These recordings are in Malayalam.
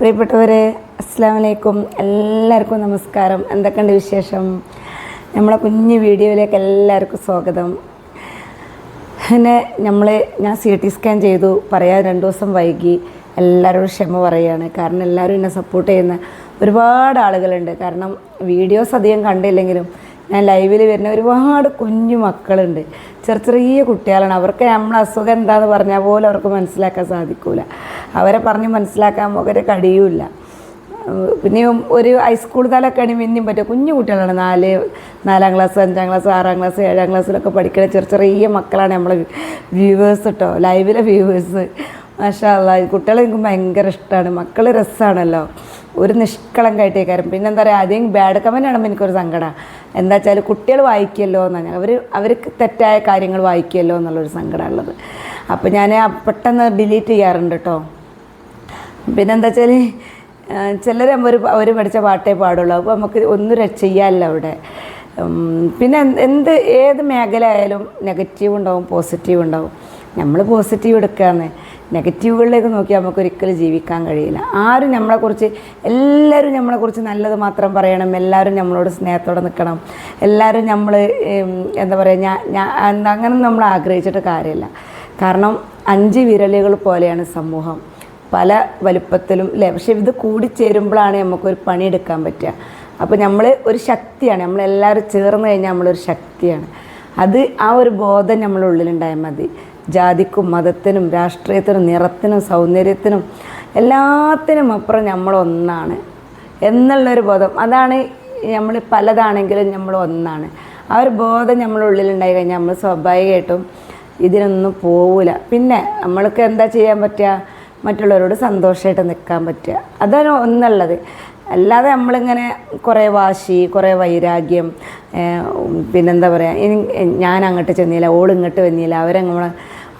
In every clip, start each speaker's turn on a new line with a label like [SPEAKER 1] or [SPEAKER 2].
[SPEAKER 1] പ്രിയപ്പെട്ടവരെ അസ്സാം വലൈക്കും എല്ലാവർക്കും നമസ്കാരം. എന്തൊക്കെയുണ്ട് വിശേഷം? നമ്മളെ കുഞ്ഞു വീഡിയോയിലേക്ക് എല്ലാവർക്കും സ്വാഗതം. പിന്നെ നമ്മൾ ഞാൻ സി ടി സ്കാൻ ചെയ്തു. പറയാൻ രണ്ട് ദിവസം വൈകി. എല്ലാവരോടും ക്ഷമ പറയുകയാണ്. കാരണം എല്ലാവരും എന്നെ സപ്പോർട്ട് ചെയ്യുന്ന ഒരുപാട് ആളുകളുണ്ട്. കാരണം വീഡിയോസ് അധികം കണ്ടില്ലെങ്കിലും ഞാൻ ലൈവിൽ വരുന്ന ഒരുപാട് കുഞ്ഞു മക്കളുണ്ട്. ചെറിയ ചെറിയ കുട്ടികളാണ്. അവർക്ക് നമ്മളെ അസുഖം എന്താന്ന് പറഞ്ഞാൽ പോലും അവർക്ക് മനസ്സിലാക്കാൻ സാധിക്കില്ല അവരെ പറഞ്ഞ് മനസ്സിലാക്കാൻ നമുക്കൊരു കഴിയൂല പിന്നെ ഒരു ഹൈസ്കൂൾ തലമൊക്കെ ആണെങ്കിൽ പിന്നെയും പറ്റും. കുഞ്ഞു കുട്ടികളാണ്. നാല് നാലാം ക്ലാസ് അഞ്ചാം ക്ലാസ് ആറാം ക്ലാസ് ഏഴാം ക്ലാസ്സിലൊക്കെ പഠിക്കുന്ന ചെറിയ ചെറിയ മക്കളാണ് നമ്മളെ വ്യൂവേഴ്സ് കേട്ടോ ലൈവിലെ വ്യൂവേഴ്സ് മാഷാ കുട്ടികളെ എനിക്ക് ഭയങ്കര ഇഷ്ടമാണ് മക്കൾ രസമാണല്ലോ ഒരു നിഷ്കളങ്കായിട്ട് കാര്യം പിന്നെ എന്താ പറയുക ആദ്യം ബാഡ് കമന്റ് ആണെമ്പോൾ എനിക്കൊരു സങ്കടം. എന്താ വെച്ചാൽ കുട്ടികൾ വായിക്കുമല്ലോ എന്നാണ്. അവർ അവർക്ക് തെറ്റായ കാര്യങ്ങൾ വായിക്കുമല്ലോ എന്നുള്ളൊരു സങ്കടമുള്ളത് അപ്പോൾ ഞാൻ പെട്ടെന്ന് ഡിലീറ്റ് ചെയ്യാറുണ്ട് കേട്ടോ പിന്നെന്താ വെച്ചാൽ ചിലർ ഒരു അവർ പഠിച്ച പാട്ടേ പാടുള്ളൂ. അപ്പോൾ നമുക്ക് ഒന്നും ചെയ്യാമല്ലോ അവിടെ. പിന്നെ എന്ത് ഏത് മേഖല ആയാലും നെഗറ്റീവ് ഉണ്ടാവും പോസിറ്റീവ് ഉണ്ടാവും. നമ്മൾ പോസിറ്റീവ് എടുക്കുകയെന്ന് നെഗറ്റീവുകളിലേക്ക് നോക്കിയാൽ നമുക്ക് ഒരിക്കലും ജീവിക്കാൻ കഴിയില്ല. ആരും നമ്മളെക്കുറിച്ച് എല്ലാവരും നമ്മളെക്കുറിച്ച് നല്ലത് മാത്രം പറയണം. എല്ലാവരും നമ്മളോട് സ്നേഹത്തോടെ നിൽക്കണം. എല്ലാവരും നമ്മൾ എന്താ പറയുക ഞാൻ ഞാൻ എന്താ അങ്ങനെ നമ്മൾ ആഗ്രഹിച്ചിട്ട് കാര്യമില്ല. കാരണം അഞ്ച് വിരലുകൾ പോലെയാണ് സമൂഹം. പല വലുപ്പത്തിലും അല്ലേ പക്ഷെ ഇത് കൂടിച്ചേരുമ്പോഴാണ് നമുക്കൊരു പണിയെടുക്കാൻ പറ്റുക. അപ്പോൾ നമ്മൾ ഒരു ശക്തിയാണ്. നമ്മളെല്ലാവരും ചേർന്ന് കഴിഞ്ഞാൽ നമ്മളൊരു ശക്തിയാണ്. അത് ആ ഒരു ബോധം നമ്മളുള്ളിലുണ്ടായാൽ മതി. ജാതിക്കും മതത്തിനും രാഷ്ട്രീയത്തിനും നിറത്തിനും സൗന്ദര്യത്തിനും എല്ലാത്തിനും അപ്പുറം നമ്മളൊന്നാണ് എന്നുള്ളൊരു ബോധം. അതാണ് നമ്മൾ പലതാണെങ്കിലും നമ്മൾ ഒന്നാണ്. ആ ഒരു ബോധം ഉള്ളിൽ ഉള്ളിലുണ്ടായി കഴിഞ്ഞാൽ നമ്മൾ സ്വാഭാവികമായിട്ടും ഇതിനൊന്നും പോവില്ല പിന്നെ നമ്മൾക്ക് എന്താ ചെയ്യാൻ പറ്റുക? മറ്റുള്ളവരോട് സന്തോഷമായിട്ട് നിൽക്കാൻ പറ്റുക. അതാണ് ഒന്നുള്ളത്. അല്ലാതെ നമ്മളിങ്ങനെ കുറേ വാശി കുറേ വൈരാഗ്യം പിന്നെന്താ പറയുക ഞാൻ അങ്ങോട്ട് ചെന്നില്ല ഓൾ ഇങ്ങോട്ട് വന്നില്ല അവരങ്ങനെ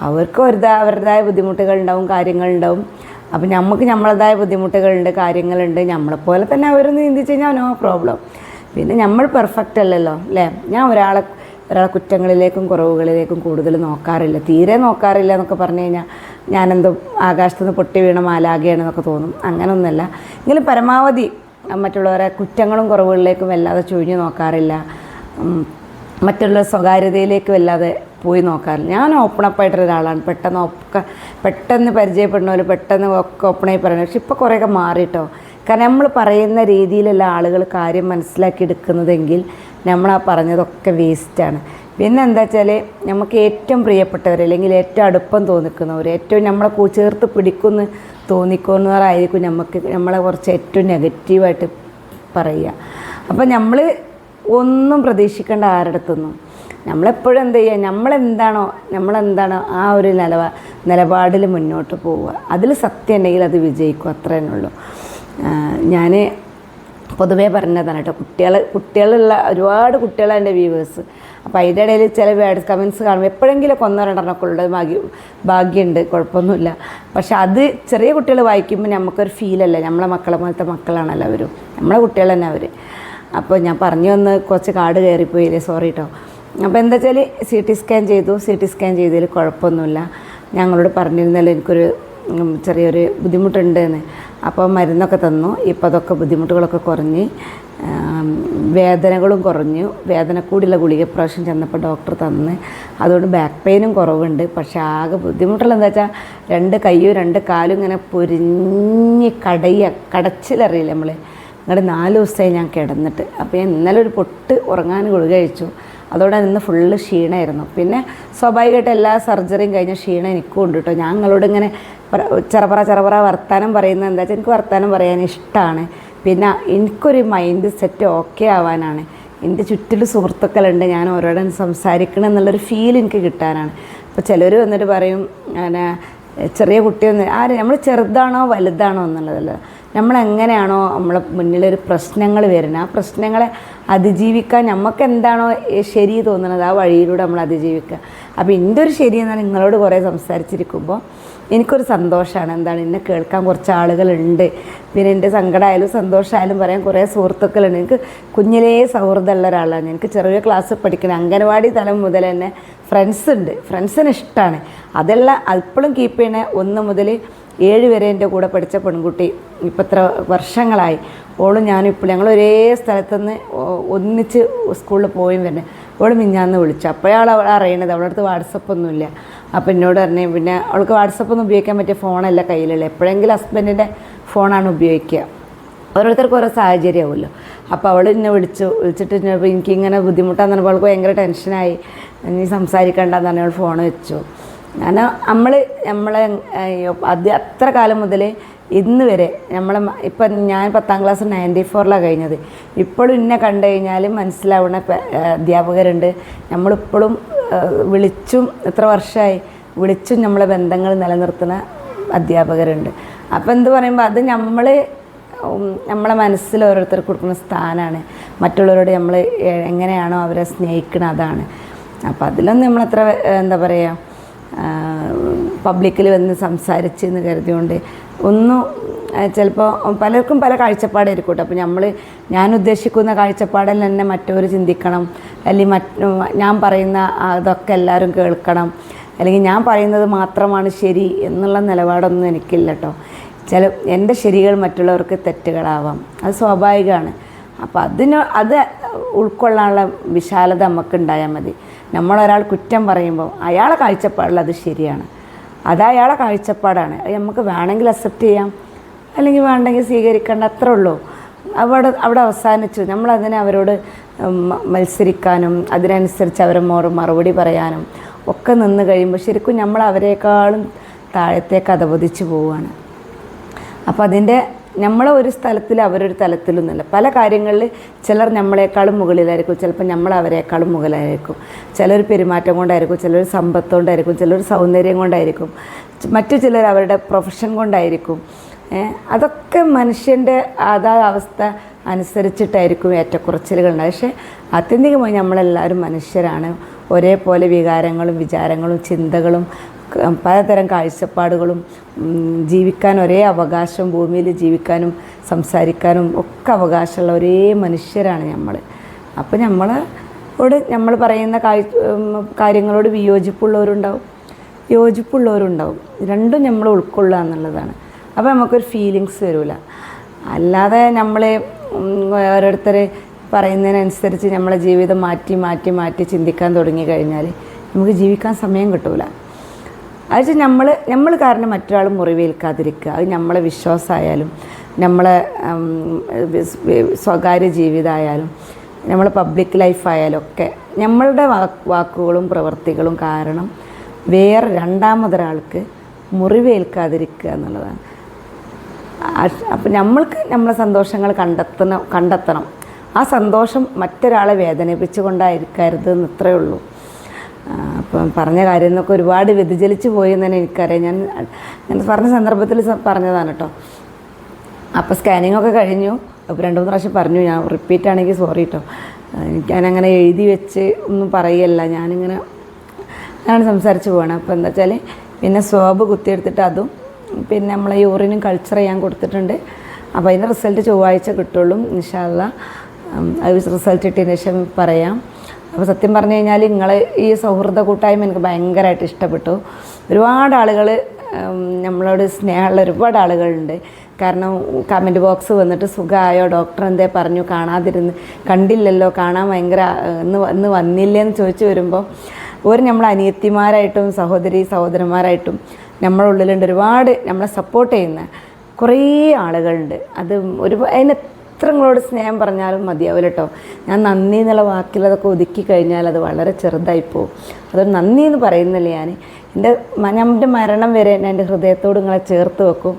[SPEAKER 1] അവർക്ക് ഒരുതാ അവരുടേതായ ബുദ്ധിമുട്ടുകളുണ്ടാവും കാര്യങ്ങളുണ്ടാവും. അപ്പം നമുക്ക് നമ്മളതായ ബുദ്ധിമുട്ടുകളുണ്ട് കാര്യങ്ങളുണ്ട്. നമ്മളെപ്പോലെ തന്നെ അവരൊന്ന് ചിന്തിച്ച് കഴിഞ്ഞാൽ നോ പ്രോബ്ലം പിന്നെ നമ്മൾ പെർഫെക്റ്റ് അല്ലല്ലോ അല്ലേ ഞാൻ ഒരാളെ ഒരാളെ കുറ്റങ്ങളിലേക്കും കുറവുകളിലേക്കും കൂടുതൽ നോക്കാറില്ല. തീരെ നോക്കാറില്ല എന്നൊക്കെ പറഞ്ഞു കഴിഞ്ഞാൽ ഞാനെന്തോ ആകാശത്ത് നിന്ന് പൊട്ടി വീണ മാലാകയാണെന്നൊക്കെ തോന്നും. അങ്ങനെയൊന്നുമല്ല എങ്കിലും പരമാവധി മറ്റുള്ളവരെ കുറ്റങ്ങളും കുറവുകളിലേക്കും വല്ലാതെ ചുഴിഞ്ഞു നോക്കാറില്ല. മറ്റുള്ള സ്വകാര്യതയിലേക്ക് വല്ലാതെ പോയി നോക്കാറില്ല. ഞാൻ അപ്പ് ഒരാളാണ്. പെട്ടെന്ന് ഒക്കെ പെട്ടെന്ന് പരിചയപ്പെടുന്നവർ പെട്ടെന്ന് ഒക്കെ ഓപ്പണായി പറയുന്നത്. പക്ഷെ ഇപ്പോൾ കുറേയൊക്കെ മാറിയിട്ടോ കാരണം നമ്മൾ പറയുന്ന രീതിയിലുള്ള ആളുകൾ കാര്യം മനസ്സിലാക്കി എടുക്കുന്നതെങ്കിൽ നമ്മൾ ആ പറഞ്ഞതൊക്കെ വേസ്റ്റാണ് പിന്നെ എന്താ വെച്ചാൽ നമുക്ക് ഏറ്റവും പ്രിയപ്പെട്ടവർ അല്ലെങ്കിൽ ഏറ്റവും അടുപ്പം തോന്നിക്കുന്നവർ ഏറ്റവും നമ്മളെ ചേർത്ത് പിടിക്കുന്നു തോന്നിക്കുന്നവരായിരിക്കും നമുക്ക് നമ്മളെ കുറച്ച് ഏറ്റവും നെഗറ്റീവായിട്ട് പറയുക. അപ്പം നമ്മൾ ഒന്നും പ്രതീക്ഷിക്കേണ്ട ആരുടെടുത്തൊന്നും നമ്മളെപ്പോഴും എന്ത് ചെയ്യുക നമ്മളെന്താണോ നമ്മളെന്താണോ ആ ഒരു നിലവ നിലപാടിൽ മുന്നോട്ട് പോവുക. അതിൽ സത്യം ഉണ്ടെങ്കിൽ അത് വിജയിക്കും അത്രേ ഉള്ളൂ. ഞാൻ പൊതുവേ പറഞ്ഞതാണ് കേട്ടോ. കുട്ടികൾ കുട്ടികളുള്ള ഒരുപാട് കുട്ടികളാണ് എന്റെ വ്യൂവേഴ്സ് അപ്പോൾ അതിന്റെ ഇടയിൽ ചില വേഡ് കമൻസ് കാണുമ്പോൾ എപ്പോഴെങ്കിലുമൊക്കെ ഒന്നോ രണ്ടെണ്ണമൊക്കെ ഉള്ളത് ഭാഗ്യ ഭാഗ്യമുണ്ട് കുഴപ്പമൊന്നുമില്ല. പക്ഷെ അത് ചെറിയ കുട്ടികൾ വായിക്കുമ്പോൾ നമുക്കൊരു ഫീലല്ല നമ്മളെ മക്കളെ പോലത്തെ മക്കളാണല്ലോ അവരും. നമ്മളെ കുട്ടികൾ തന്നെ അവർ അപ്പോൾ ഞാൻ പറഞ്ഞു വന്ന് കുറച്ച് കാട് കയറിപ്പോയില്ലേ സോറി കേട്ടോ അപ്പോൾ എന്താ വെച്ചാൽ സി ടി സ്കാൻ ചെയ്തു. സി ടി സ്കാൻ ചെയ്തതിൽ കുഴപ്പമൊന്നുമില്ല. ഞങ്ങളോട് പറഞ്ഞിരുന്നല്ലോ എനിക്കൊരു ചെറിയൊരു ബുദ്ധിമുട്ടുണ്ട് എന്ന് അപ്പോൾ മരുന്നൊക്കെ തന്നു. ഇപ്പോൾ അതൊക്കെ ബുദ്ധിമുട്ടുകളൊക്കെ കുറഞ്ഞ് വേദനകളും കുറഞ്ഞു. വേദന കൂടിയുള്ള ഗുളിക പ്രാവശ്യം ചെന്നപ്പോൾ ഡോക്ടർ തന്ന്. അതുകൊണ്ട് ബാക്ക് പെയിനും കുറവുണ്ട്. പക്ഷേ ആകെ ബുദ്ധിമുട്ടുള്ള എന്താ വെച്ചാൽ രണ്ട് കയ്യും രണ്ട് കാലും ഇങ്ങനെ പൊരിഞ്ഞ് കടയ കടച്ചിലറിയില്ല നമ്മൾ അങ്ങോട്ട് നാല് ദിവസമായി ഞാൻ കിടന്നിട്ട്. അപ്പോൾ ഞാൻ ഇന്നലെ ഒരു പൊട്ട് ഉറങ്ങാൻ ഗുളിക കഴിച്ചു. അതോടെ ഇന്ന് ഫുള്ള് ക്ഷീണമായിരുന്നു പിന്നെ സ്വാഭാവികമായിട്ട് എല്ലാ സർജറിയും കഴിഞ്ഞ ക്ഷീണം എനിക്കും ഉണ്ട് കേട്ടോ ഞാൻ നിങ്ങളോട് ഇങ്ങനെ പറ- ചെറപറ ചെറപറ വർത്താനം പറയുന്നത് എന്താ വെച്ചാൽ എനിക്ക് വർത്താനം പറയാൻ ഇഷ്ടമാണ് പിന്നെ എനിക്കൊരു മൈൻഡ് സെറ്റ് ഓക്കെ ആവാനാണ്. എന്റെ ചുറ്റിൽ സുഹൃത്തുക്കളുണ്ട് ഞാൻ ഓരോടും സംസാരിക്കണം എന്നുള്ളൊരു ഫീൽ എനിക്ക് കിട്ടാനാണ്. അപ്പോൾ ചിലർ വന്നിട്ട് പറയും അങ്ങനെ ചെറിയ കുട്ടിയൊന്നും ആര് നമ്മൾ ചെറുതാണോ വലുതാണോ എന്നുള്ളതല്ല. നമ്മൾ എങ്ങനെയാണോ നമ്മളെ മുന്നിലൊരു പ്രശ്നങ്ങൾ വരുന്നത്. ആ പ്രശ്നങ്ങളെ അതിജീവിക്കാൻ നമുക്ക് എന്താണോ ശരി തോന്നുന്നത് ആ വഴിയിലൂടെ നമ്മൾ അതിജീവിക്കുക. അപ്പോൾ എന്റെ ഒരു ശരി എന്നാൽ നിങ്ങളോട് കുറേ സംസാരിച്ചിരിക്കുമ്പോൾ എനിക്കൊരു സന്തോഷമാണ്. എന്താണ് എന്നെ കേൾക്കാൻ കുറച്ച് ആളുകളുണ്ട് പിന്നെ എന്റെ സങ്കടമായാലും സന്തോഷമായാലും പറയാൻ കുറേ സുഹൃത്തുക്കളുണ്ട്. എനിക്ക് കുഞ്ഞിലേ സൗഹൃദമുള്ള ഒരാളാണ്. എനിക്ക് ചെറിയ ക്ലാസ് പഠിക്കണം അംഗനവാടി തലം മുതൽ തന്നെ ഫ്രണ്ട്സ് ഉണ്ട്. ഫ്രണ്ട്സിന് ഇഷ്ടമാണ്. അതെല്ലാം അപ്പോഴും കീപ്പ് ചെയ്യണ. ഒന്ന് മുതൽ ഏഴ് എന്റെ കൂടെ പഠിച്ച പെൺകുട്ടി ഇപ്പം ഇത്ര വർഷങ്ങളായി. ഓളും ഞാനും ഇപ്പോൾ ഞങ്ങൾ ഒരേ സ്ഥലത്തുനിന്ന് ഒന്നിച്ച് സ്കൂളിൽ പോയും തന്നെ അവൾ മിഞ്ഞാന്ന് വിളിച്ചു. അപ്പോഴാണ് അവൾ അറിയണത്. അവളുടെ അടുത്ത് വാട്സപ്പൊന്നുമില്ല അപ്പോൾ എന്നോട് പറഞ്ഞു പിന്നെ അവൾക്ക് വാട്സപ്പൊന്നും ഉപയോഗിക്കാൻ പറ്റിയ ഫോണല്ല കയ്യിലുള്ള എപ്പോഴെങ്കിലും ഹസ്ബൻഡിന്റെ ഫോണാണ് ഉപയോഗിക്കുക. ഓരോരുത്തർക്കും ഓരോ സാഹചര്യമാവുമല്ലോ അപ്പോൾ അവൾ എന്നെ വിളിച്ചു. വിളിച്ചിട്ട് എനിക്ക് ഇങ്ങനെ ബുദ്ധിമുട്ടാന്ന് പറഞ്ഞപ്പോൾ അവൾക്ക് ഭയങ്കര ടെൻഷനായി നീ സംസാരിക്കണ്ടെന്ന് പറഞ്ഞ അവൾ ഫോൺ വെച്ചു. ഞാൻ നമ്മൾ നമ്മളെ അത് അത്ര കാലം മുതൽ ഇന്ന് വരെ നമ്മളെ ഇപ്പം ഞാൻ പത്താം ക്ലാസ് നയന്റി ഫോറിലാണ് കഴിഞ്ഞത്. ഇപ്പോഴും ഇന്നെ കണ്ടു കഴിഞ്ഞാൽ മനസ്സിലാവുന്ന അധ്യാപകരുണ്ട്. നമ്മളിപ്പോഴും വിളിച്ചും എത്ര വർഷമായി വിളിച്ചും നമ്മളെ ബന്ധങ്ങൾ നിലനിർത്തുന്ന അധ്യാപകരുണ്ട്. അപ്പോൾ എന്ത് പറയുമ്പോൾ അത് നമ്മൾ നമ്മളെ മനസ്സിൽ ഓരോരുത്തർക്ക് കൊടുക്കുന്ന സ്ഥാനമാണ് മറ്റുള്ളവരോട് നമ്മൾ എങ്ങനെയാണോ അവരെ സ്നേഹിക്കുന്നത് അതാണ്. അപ്പോൾ അതിലൊന്നും നമ്മളത്ര എന്താ പറയുക പബ്ലിക്കിൽ വന്ന് സംസാരിച്ച് എന്ന് കരുതിയോണ്ട് ഒന്നും ചിലപ്പോൾ പലർക്കും പല കാഴ്ചപ്പാടായിരിക്കും കേട്ടോ അപ്പോൾ നമ്മൾ ഞാൻ ഉദ്ദേശിക്കുന്ന കാഴ്ചപ്പാടിൽ തന്നെ മറ്റവർ ചിന്തിക്കണം. അല്ലെങ്കിൽ മറ്റ് ഞാൻ പറയുന്ന അതൊക്കെ എല്ലാവരും കേൾക്കണം. അല്ലെങ്കിൽ ഞാൻ പറയുന്നത് മാത്രമാണ് ശരി എന്നുള്ള നിലപാടൊന്നും എനിക്കില്ല കേട്ടോ ചില എന്റെ ശരികൾ മറ്റുള്ളവർക്ക് തെറ്റുകളാവാം. അത് സ്വാഭാവികമാണ് അപ്പോൾ അതിന് അത് ഉൾക്കൊള്ളാനുള്ള വിശാലത നമുക്ക് ഉണ്ടായാൽ മതി. നമ്മളൊരാൾ കുറ്റം പറയുമ്പോൾ അയാളെ കാഴ്ചപ്പാടിൽ അത് ശരിയാണ്. അത് അയാളെ കാഴ്ചപ്പാടാണ്. അത് നമുക്ക് വേണമെങ്കിൽ അക്സെപ്റ്റ് ചെയ്യാം. അല്ലെങ്കിൽ വേണ്ടെങ്കിൽ സ്വീകരിക്കേണ്ട അത്രേ ഉള്ളൂ. അവിടെ അവിടെ അവസാനിച്ചു. നമ്മളതിനെ അവരോട് മത്സരിക്കാനും അതിനനുസരിച്ച് അവരെ മോറ് മറുപടി പറയാനും ഒക്കെ നിന്ന് കഴിയുമ്പോൾ ശരിക്കും നമ്മൾ അവരെക്കാളും താഴത്തേക്ക് അധപതിച്ച് പോവുകയാണ്. അപ്പോൾ അതിന്റെ നമ്മളെ ഒരു സ്ഥലത്തിൽ അവരൊരു തലത്തിലൊന്നുമില്ല. പല കാര്യങ്ങളിൽ ചിലർ നമ്മളെക്കാളും മുകളിലായിരിക്കും. ചിലപ്പോൾ നമ്മൾ അവരെക്കാളും മുകളിലായിരിക്കും. ചിലർ പെരുമാറ്റം കൊണ്ടായിരിക്കും. ചിലർ സമ്പത്ത് കൊണ്ടായിരിക്കും. ചിലർ സൗന്ദര്യം കൊണ്ടായിരിക്കും. മറ്റു ചിലർ അവരുടെ പ്രൊഫഷൻ കൊണ്ടായിരിക്കും. അതൊക്കെ മനുഷ്യന്റെ അതാ അവസ്ഥ അനുസരിച്ചിട്ടായിരിക്കും ഏറ്റക്കുറച്ചിലുകൾ ഉണ്ടാകും പക്ഷേ ആത്യന്തികമായി നമ്മളെല്ലാവരും മനുഷ്യരാണ്. ഒരേപോലെ വികാരങ്ങളും വിചാരങ്ങളും ചിന്തകളും പലതരം കാഴ്ചപ്പാടുകളും ജീവിക്കാൻ ഒരേ അവകാശം ഭൂമിയിൽ ജീവിക്കാനും സംസാരിക്കാനും ഒക്കെ അവകാശമുള്ള ഒരേ മനുഷ്യരാണ് നമ്മൾ അപ്പോൾ നമ്മളോട് നമ്മൾ പറയുന്ന കാര്യങ്ങളോട് വിയോജിപ്പുള്ളവരുണ്ടാവും. യോജിപ്പുള്ളവരുണ്ടാവും. രണ്ടും നമ്മൾ ഉൾക്കൊള്ളുക എന്നുള്ളതാണ്. അപ്പോൾ നമുക്കൊരു ഫീലിങ്സ് വരില്ല അല്ലാതെ നമ്മൾ ഓരോരുത്തർ പറയുന്നതിനനുസരിച്ച് നമ്മളെ ജീവിതം മാറ്റി മാറ്റി മാറ്റി ചിന്തിക്കാൻ തുടങ്ങി കഴിഞ്ഞാൽ നമുക്ക് ജീവിക്കാൻ സമയം കിട്ടൂല. അത് നമ്മൾ നമ്മൾ കാരണം മറ്റൊരാൾ മുറിവേൽക്കാതിരിക്കുക. അത് നമ്മളെ വിശ്വാസമായാലും നമ്മളെ സ്വകാര്യ ജീവിതമായാലും നമ്മളെ പബ്ലിക് ലൈഫായാലും ഒക്കെ നമ്മളുടെ വാക്കുകളും പ്രവൃത്തികളും കാരണം വേറെ രണ്ടാമതൊരാൾക്ക് മുറിവേൽക്കാതിരിക്കുക എന്നുള്ളതാണ്. അപ്പം നമ്മൾക്ക് നമ്മളെ സന്തോഷങ്ങൾ കണ്ടെത്തണം കണ്ടെത്തണം. ആ സന്തോഷം മറ്റൊരാളെ വേദനിപ്പിച്ചുകൊണ്ടായിരിക്കരുത് എന്ന് ഉള്ളൂ. അപ്പം പറഞ്ഞ കാര്യം എന്നൊക്കെ ഒരുപാട് വ്യതിചലിച്ച് പോയി എന്ന് തന്നെ എനിക്കറിയാം. ഞാൻ ഞാൻ പറഞ്ഞ സന്ദർഭത്തിൽ പറഞ്ഞതാണ് കേട്ടോ. അപ്പോൾ സ്കാനിങ് ഒക്കെ കഴിഞ്ഞു. അപ്പോൾ രണ്ട് മൂന്ന് പ്രാവശ്യം പറഞ്ഞു. ഞാൻ റിപ്പീറ്റ് ആണെങ്കിൽ സോറി കേട്ടോ ഞാനങ്ങനെ എഴുതി വെച്ച് ഒന്നും പറയല്ല. ഞാനിങ്ങനെ ഞാൻ സംസാരിച്ച് പോവാണ് അപ്പോൾ എന്താ വെച്ചാൽ പിന്നെ സോബ് കുത്തിയെടുത്തിട്ട് അതും പിന്നെ നമ്മളെ യൂറിനും കൾച്ചർ ചെയ്യാൻ കൊടുത്തിട്ടുണ്ട്. അപ്പോൾ അതിന്റെ റിസൾട്ട് ചൊവ്വാഴ്ച കിട്ടുള്ളൂ. ഇൻഷാല്ല അത് റിസൾട്ട് കിട്ടിയതിന് ശേഷം പറയാം. അപ്പോൾ സത്യം പറഞ്ഞു കഴിഞ്ഞാൽ നിങ്ങൾ ഈ സൗഹൃദ കൂട്ടായ്മ എനിക്ക് ഭയങ്കരമായിട്ട് ഇഷ്ടപ്പെട്ടു. ഒരുപാട് ആളുകൾ നമ്മളോട് സ്നേഹമുള്ള ഒരുപാട് ആളുകളുണ്ട്. കാരണം കമന്റ് ബോക്സ് വന്നിട്ട് സുഖമായോ ഡോക്ടർ എന്തേ പറഞ്ഞു? കാണാതിരുന്ന് കണ്ടില്ലല്ലോ? കാണാൻ ഭയങ്കര ഇന്ന് ഇന്ന് വന്നില്ലേന്ന് ചോദിച്ചു വരുമ്പോൾ ഒരു നമ്മൾ അനിയത്തിമാരായിട്ടും സഹോദരി സഹോദരന്മാരായിട്ടും നമ്മളുള്ളിലുണ്ട് ഒരുപാട് നമ്മളെ സപ്പോർട്ട് ചെയ്യുന്ന കുറേ ആളുകളുണ്ട്. അത് ഒരു അതിന് എത്ര സ്നേഹം പറഞ്ഞാലും മതിയാവില്ല കേട്ടോ ഞാൻ നന്ദി എന്നുള്ള വാക്കിൽ അതൊക്കെ ഒതുക്കി കഴിഞ്ഞാൽ അത് വളരെ ചെറുതായി പോകും. അതൊരു നന്ദി എന്ന് പറയുന്നില്ല ഞാൻ എന്റെ എന്റെ മരണം വരെ ഞാൻ എന്റെ ഹൃദയത്തോട് നിങ്ങളെ ചേർത്ത് വെക്കും.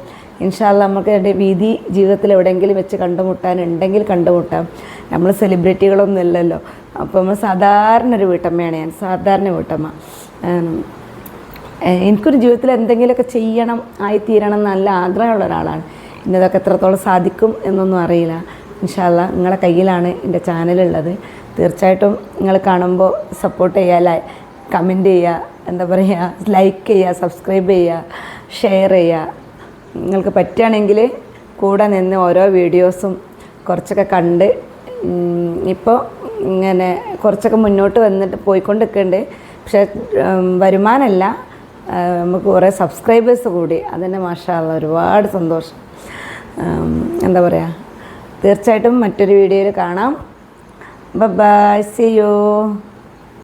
[SPEAKER 1] ഇൻഷാല്ല നമുക്ക് എന്റെ വീതി ജീവിതത്തിൽ എവിടെയെങ്കിലും വെച്ച് കണ്ടുമുട്ടാനുണ്ടെങ്കിൽ കണ്ടുമുട്ടാം. നമ്മൾ സെലിബ്രിറ്റികളൊന്നും ഇല്ലല്ലോ. അപ്പോൾ നമ്മൾ സാധാരണ ഒരു വീട്ടമ്മയാണ് ഞാൻ. സാധാരണ വീട്ടമ്മ. എനിക്കൊരു ജീവിതത്തിൽ എന്തെങ്കിലുമൊക്കെ ചെയ്യണം ആയിത്തീരണം നല്ല ആഗ്രഹമുള്ള ഒരാളാണ്. ഇന്നതൊക്കെ എത്രത്തോളം സാധിക്കും എന്നൊന്നും അറിയില്ല. ഇൻഷാല്ല നിങ്ങളുടെ കയ്യിലാണ് എന്റെ ചാനലുള്ളത്. തീർച്ചയായിട്ടും നിങ്ങൾ കാണുമ്പോൾ സപ്പോർട്ട് ചെയ്യുക ലൈ കമന്റ് ചെയ്യുക എന്താ പറയുക ലൈക്ക് ചെയ്യുക സബ്സ്ക്രൈബ് ചെയ്യുക ഷെയർ ചെയ്യുക. നിങ്ങൾക്ക് പറ്റുകയാണെങ്കിൽ കൂടെ നിന്ന് ഓരോ വീഡിയോസും കുറച്ചൊക്കെ കണ്ട് ഇപ്പോൾ ഇങ്ങനെ കുറച്ചൊക്കെ മുന്നോട്ട് വന്നിട്ട് പോയിക്കൊണ്ടിരിക്കുന്നുണ്ട്. പക്ഷേ വരുമാനമല്ല. നമുക്ക് കുറേ സബ്സ്ക്രൈബേഴ്സ് കൂടി. അതിന്റെ മാഷാള്ള ഒരുപാട് സന്തോഷം. എന്താ പറയുക തീർച്ചയായിട്ടും മറ്റൊരു വീഡിയോയിൽ കാണാം. By C U